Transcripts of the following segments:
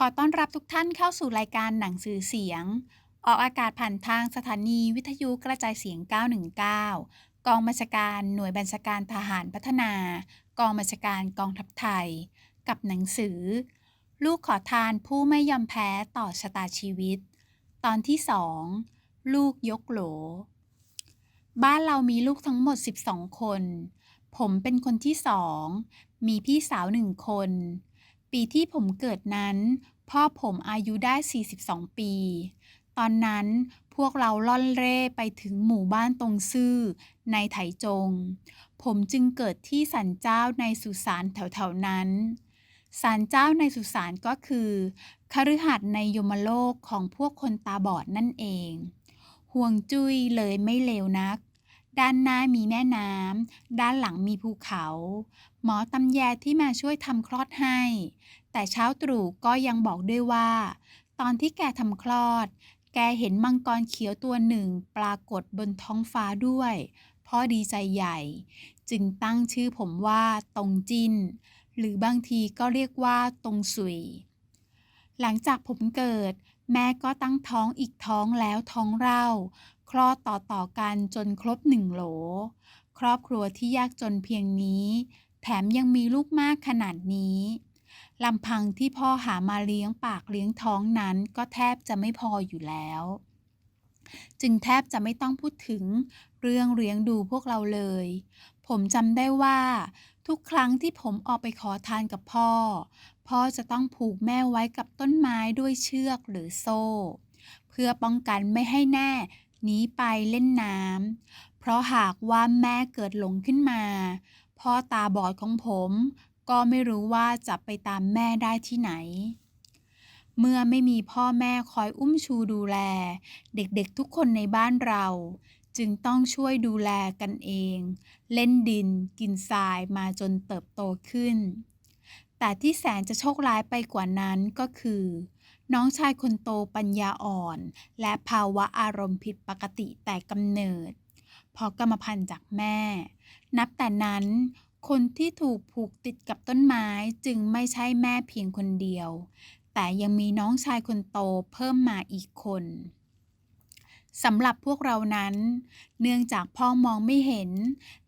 ขอต้อนรับทุกท่านเข้าสู่รายการหนังสือเสียง ออกอากาศผ่านทางสถานีวิทยุกระจายเสียง 919 กองบัญชาการหน่วยบัญชาการทหารพัฒนา กองบัญชาการกองทัพไทย กับหนังสือ ลูกขอทานผู้ไม่ยอมแพ้ต่อชะตาชีวิต ตอนที่สองลูกยกโหล บ้านเรามีลูกทั้งหมด 12 คน ผมเป็นคนที่สอง มีพี่สาวหนึ่งคน ปีที่ผมเกิดนั้น พ่อผมอายุได้ 42 ปี ตอนนั้นพวกเราล่อนเร่ไปถึงหมู่บ้านตรงซื่อในไถจง ผมจึงเกิดที่สันเจ้าในสุสานแถวๆนั้นศาลเจ้าในสุสานก็คือคฤหัสถ์ในยมโลกของพวกคนตาบอดนั่นเอง ห่วงจุ้ยเลยไม่เลวนัก ด้านหน้ามีแม่น้ำ ด้านหลังมีภูเขา หมอตำแยที่มาช่วยทำคลอดให้ แต่เช้าตรู่ก็ยังบอกด้วยว่า ตอนที่แกทำคลอด แกเห็นมังกรเขียวตัวหนึ่งปรากฏบนท้องฟ้าด้วยพ่อดีใจใหญ่ จึงตั้งชื่อผมว่าตรงจิน หรือบางทีก็เรียกว่าตรงสุย หลังจากผมเกิด แม่ก็ตั้งท้องอีกท้องแล้วท้องเร่า คลอดต่อๆกันจนครบหนึ่งโหล ครอบครัวที่ยากจนเพียงนี้ แถมยังมีลูกมากขนาดนี้ลำพังที่พ่อหามาเลี้ยงปากเลี้ยงท้องนั้นก็แทบจะไม่พออยู่แล้ว จึงแทบจะไม่ต้องพูดถึงเรื่องเลี้ยงดูพวกเราเลย ผมจำได้ว่า ทุกครั้งที่ผมออกไปขอทานกับพ่อ พ่อจะต้องผูกแม่ไว้กับต้นไม้ด้วยเชือกหรือโซ่ เพื่อป้องกันไม่ให้แน่หนีไปเล่นน้ำเพราะหากว่าแม่เกิดหลงขึ้นมา พ่อตาบอดของผม ก็ไม่รู้ว่าจะไปตามแม่ได้ที่ไหน เมื่อไม่มีพ่อแม่คอยอุ้มชูดูแล เด็กๆทุกคนในบ้านเรา จึงต้องช่วยดูแลกันเอง เล่นดิน กินทรายมาจนเติบโตขึ้น แต่ที่แสนจะโชคร้ายไปกว่านั้นก็คือ น้องชายคนโตปัญญาอ่อน และภาวะอารมณ์ผิดปกติแต่กำเนิด เพราะกรรมพันธุ์จากแม่ นับแต่นั้น คนที่ถูกผูกติดกับต้นไม้จึงไม่ใช่แม่เพียงคนเดียว แต่ยังมีน้องชายคนโตเพิ่มมาอีกคน สำหรับพวกเรานั้น เนื่องจากพ่อมองไม่เห็น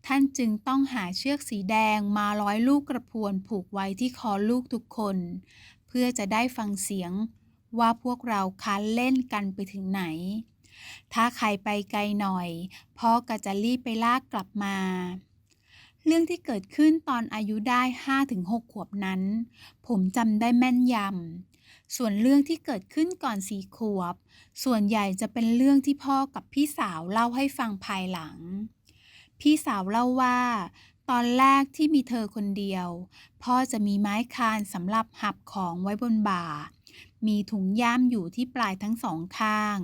ท่านจึงต้องหาเชือกสีแดงมาร้อยลูกกระพวนผูกไว้ที่คอลูกทุกคน เพื่อจะได้ฟังเสียงว่าพวกเราคันเล่นกันไปถึงไหน ถ้าใครไปไกลหน่อย พ่อก็จะรีบไปลากกลับมา เรื่องที่เกิดขึ้นตอนอายุได้ 5-6 ขวบนั้น ผมจำได้แม่นยำ ส่วนเรื่องที่เกิดขึ้นก่อนสี่ขวบ ส่วนใหญ่จะเป็นเรื่องที่พ่อกับพี่สาวเล่าให้ฟังภายหลัง พี่สาวเล่าว่า ตอนแรกที่มีเธอคนเดียว พ่อจะมีไม้คานสำหรับหับของไว้บนบ่า มีถุงย่ามอยู่ที่ปลายทั้งสองข้าง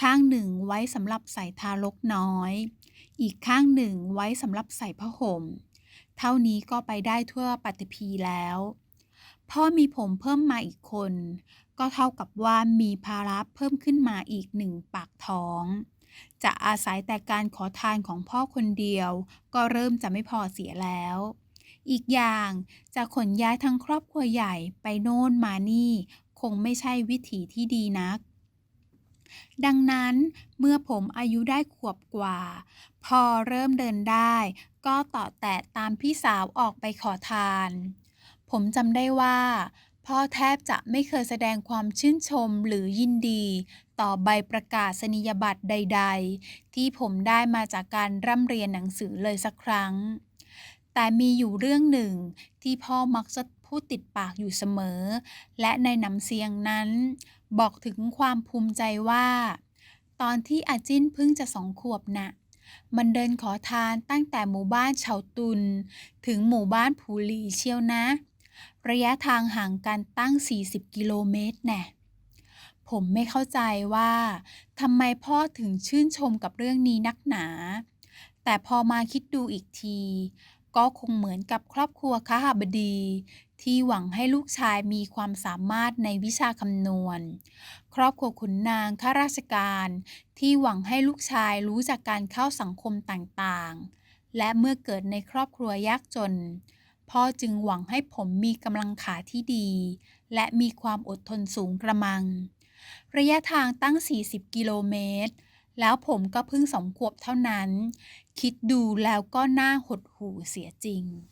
ข้างหนึ่งไว้สำหรับใส่ทารกน้อย อีกข้างหนึ่งไว้สำหรับใส่ผ้าห่ม เท่านี้ก็ไปได้ทั่วปฏิพีแล้ว พ่อมีผมเพิ่มมาอีกคน ก็เท่ากับว่ามีภาระเพิ่มขึ้นมาอีกหนึ่งปากท้อง จะอาศัยแต่การขอทานของพ่อคนเดียว ก็เริ่มจะไม่พอเสียแล้ว อีกอย่างจะขนย้ายทั้งครอบครัวใหญ่ไปโน่นมานี่ คงไม่ใช่วิถีที่ดีนักดังนั้นเมื่อผมอายุได้ขวบกว่า พอเริ่มเดินได้ ก็ต่อแตะตามพี่สาวออกไปขอทาน ผมจำได้ว่า พ่อแทบจะไม่เคยแสดงความชื่นชมหรือยินดี ต่อใบประกาศนียบัตรใด ๆ ที่ผมได้มาจากการร่ำเรียนหนังสือเลยสักครั้ง แต่มีอยู่เรื่องหนึ่งที่พ่อมักจะพูดติดปากอยู่เสมอ และในน้ำเสียงนั้น บอกถึงความภูมิใจว่า ตอนที่อาจิ้นเพิ่งจะสองขวบนะ่ะมันเดินขอทานตั้งแต่หมู่บ้านเฉาตุน ถึงหมู่บ้านผูหลีเชียวนะ ระยะทางห่างกันตั้ง 40 กิโลเมตรแน่ผมไม่เข้าใจว่าทำไมพ่อถึงชื่นชมกับเรื่องนี้นักหนา แต่พอมาคิดดูอีกที ก็คงเหมือนกับครอบครัวคหบดี ที่หวังให้ลูกชายมีความสามารถในวิชาคำนวณ ครอบครัวขุนนางข้าราชการ ที่หวังให้ลูกชายรู้จากการเข้าสังคมต่างๆ และเมื่อเกิดในครอบครัวยากจน พ่อจึงหวังให้ผมมีกำลังขาที่ดี และมีความอดทนสูงกระมัง ระยะทางตั้ง 40 กิโลเมตร แล้วผมก็เพิ่งสองขวบเท่านั้น คิดดูแล้วก็น่าหดหู่เสียจริง